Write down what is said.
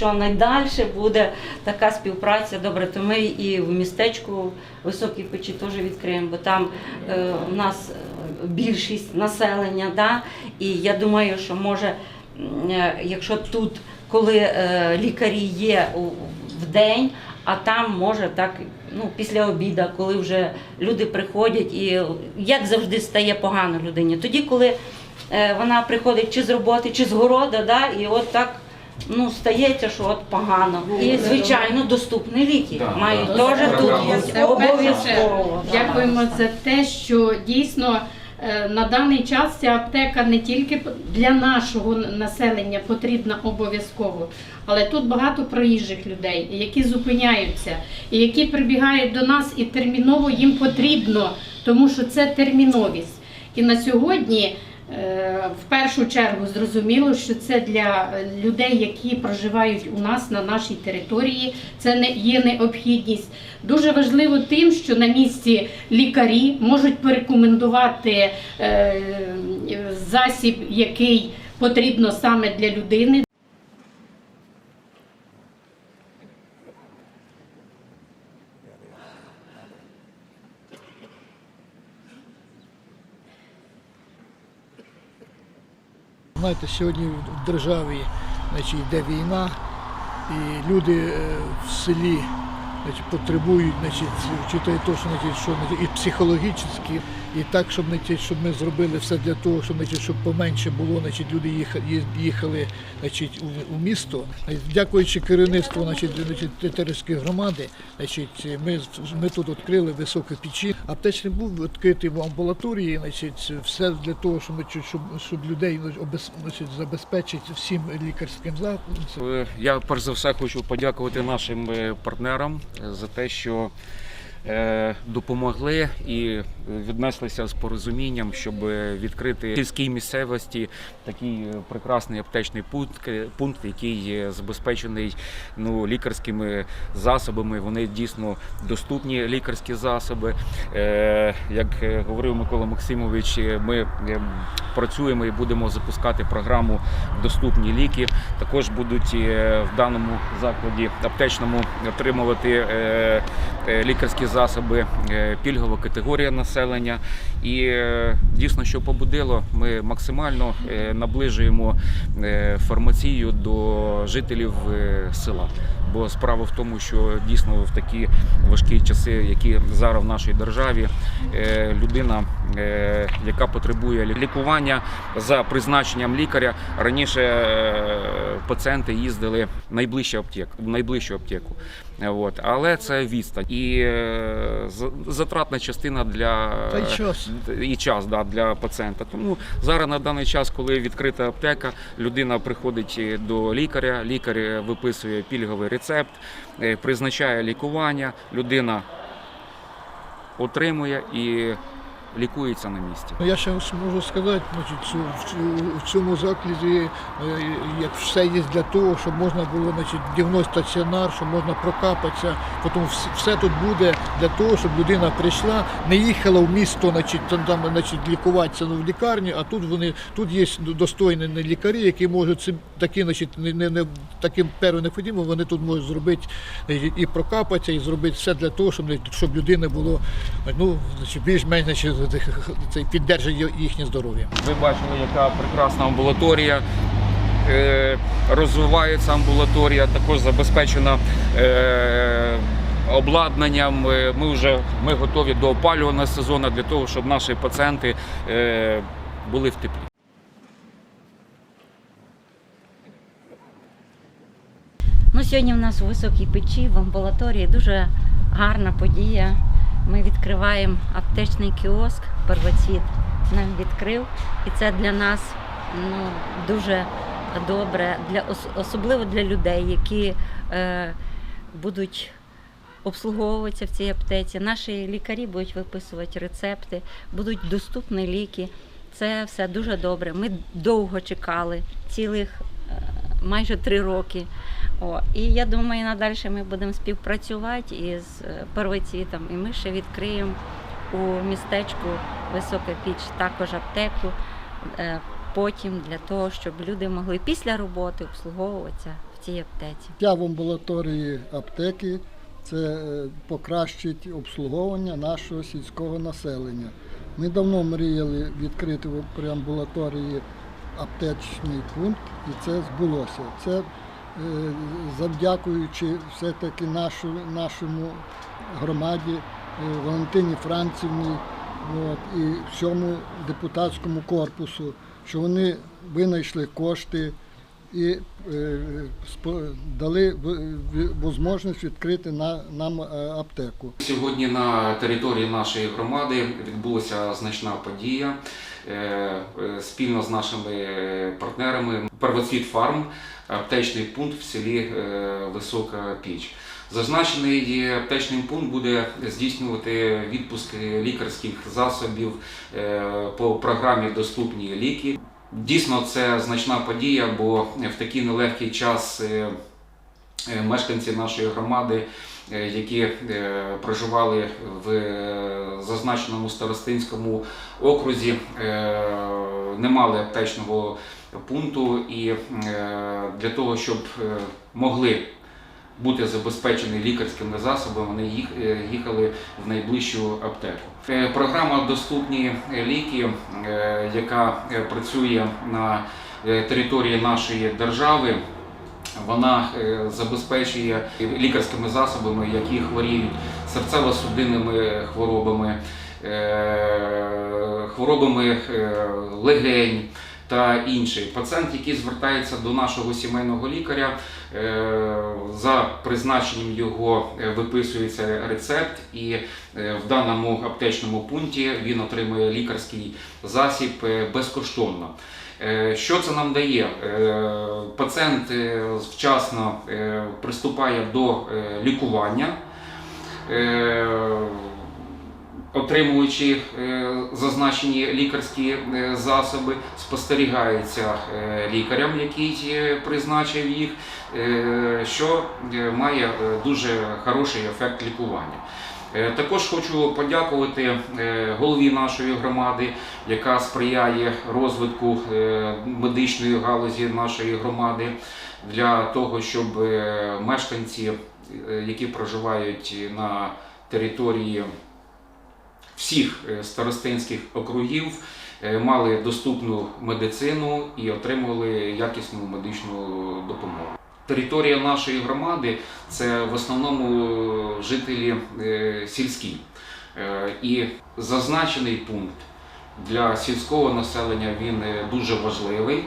якщо найдальше буде така співпраця, добре, то ми і в містечку Високі Печі теж відкриємо, бо там е, у нас е, більшість населення, да? і я думаю, що може, е, якщо тут, коли е, лікарі є в день, а там може так, ну, після обіду, коли вже люди приходять, і як завжди стає погано людині. Тоді, коли е, вона приходить чи з роботи, чи з города, да, і от так ну, стається, що от погано. І, звичайно, доступні ліки Да, мають да. теж тут чергу. обов'язково. Дякуємо за те, що дійсно е, на даний час ця аптека не тільки для нашого населення потрібна обов'язково, але тут багато проїжджих людей, які зупиняються, і які прибігають до нас, і терміново їм потрібно, тому що це терміновість. І на сьогодні. Е, В першу чергу зрозуміло, що це для людей, які проживають у нас на нашій території, це не є необхідність. Дуже важливо тим, що на місці лікарі можуть порекомендувати е, засіб, який потрібно саме для людини. Знаєте, сьогодні в державі значить, йде війна, і люди е, в селі значить, потребують значить, що, значить, що значить, і психологічно, і так, щоб, значить, щоб ми зробили все для того, щоб, значить, щоб поменше було, значить, люди їхали, їхали значить, у, у місто. Дякуючи керівництву значить, значить, Тетерівської громади, значить, ми, ми тут відкрили високі печі. Аптечний був відкритий в амбулаторії, значить, все для того, щоб, щоб, щоб людей значить, забезпечити всім лікарським закладом. Е, Я перш за все хочу подякувати нашим е, партнерам за те, що допомогли і е, віднеслися з порозумінням, щоб е, відкрити в сільській місцевості такий е, прекрасний аптечний пункт, е, пункт, який е, забезпечений ну, лікарськими засобами. Вони дійсно доступні лікарські засоби. Е, Як е, говорив Микола Максимович, е, ми е, працюємо і будемо запускати програму Доступні ліки. Також будуть е, в даному закладі аптечному отримувати е, е, лікарські засоби е, пільгова категорія населення. І е, дійсно, що побудило, ми максимально е, наближуємо фармацію до жителів села. Бо справа в тому, що дійсно в такі важкі часи, які зараз в нашій державі, людина, яка потребує лікування за призначенням лікаря, раніше е, пацієнти їздили в найближчу аптеку, в найближчу аптеку. Е, От. Але це відстань і е, затратна частина для й час. і час да, для пацієнта. Тому зараз на даний час, коли відкрита аптека, людина приходить е, до лікаря, лікар е, виписує пільговий рецепт, е, призначає лікування, людина отримує і лікується на місці. Ну, я ще можу сказати, значить, в, цьому закладі е, як все є для того, щоб можна було значить, дневний стаціонар, щоб можна прокапатися. Потім все тут буде для того, щоб людина прийшла, не їхала в місто, значить, там, значить, лікуватися ну, в лікарні, а тут вони тут є достойні лікарі, які можуть цим такі, значить, не, не, таким першим необхідним, вони тут можуть зробити і прокапатися, і зробити все для того, щоб, щоб людина було ну, більш-менш піддержати їхнє здоров'я. Ви бачили, яка прекрасна амбулаторія. Е, Розвивається амбулаторія, також забезпечена е, обладнанням. Е, Ми вже ми готові до опалювального сезону для того, щоб наші пацієнти були в теплі. Ну, сьогодні в нас у високій печі в амбулаторії дуже гарна подія. Ми відкриваємо аптечний кіоск. Первоцвіт нам відкрив. І це для нас ну, дуже добре, для, особливо для людей, які е, будуть обслуговуватися в цій аптеці. Наші лікарі будуть виписувати рецепти, будуть доступні ліки. Це все дуже добре. Ми довго чекали, цілих е, майже три роки. О, і я думаю, надалі ми будемо співпрацювати із е, первоцвітом. І ми ще відкриємо у містечку Висока Піч також аптеку. е, Потім для того, щоб люди могли після роботи обслуговуватися в цій аптеці. Я в амбулаторії аптеки це е, покращить обслуговування нашого сільського населення. Ми давно мріяли відкрити при амбулаторії аптечний пункт, і це збулося. Це завдякуючи все-таки нашу, нашому громаді е, Валентині Францівні от, і всьому депутатському корпусу, що вони винайшли кошти і е, дали можливість відкрити на, нам е, аптеку. Сьогодні на території нашої громади відбулася значна подія е, е, спільно з нашими е, партнерами Первоцвіт Фарм, аптечний пункт в селі е, Висока Піч. Зазначений аптечний пункт буде здійснювати відпуск лікарських засобів е, по програмі Доступні ліки. Дійсно, це значна подія, бо в такий нелегкий час е, е, мешканці нашої громади е, які е, проживали в е, зазначеному старостинському окрузі, е, не мали аптечного пункту, і е, для того, щоб е, могли бути забезпечені лікарськими засобами, вони їх, е, їхали в найближчу аптеку. Е, Програма Доступні ліки, е, яка е, працює на е, території нашої держави, вона е, забезпечує лікарськими засобами, які хворіють серцево-судинними хворобами, е, хворобами е, легень та інші. Пацієнт, який звертається до нашого сімейного лікаря, за призначенням його виписується рецепт, і в даному аптечному пункті він отримує лікарський засіб безкоштовно. Е, Що це нам дає? Е, Пацієнт е, вчасно приступає до лікування, отримуючи е, зазначені лікарські е, засоби, спостерігається е, лікарем, який призначив їх, що має дуже хороший ефект лікування. Також хочу подякувати голові нашої громади, яка сприяє розвитку медичної галузі нашої громади для того, щоб мешканці, які проживають на території всіх е, старостинських округів, е, мали доступну медицину і отримували якісну медичну допомогу. Територія нашої громади це в основному е, жителі сільські. І зазначений пункт для сільського населення він дуже важливий.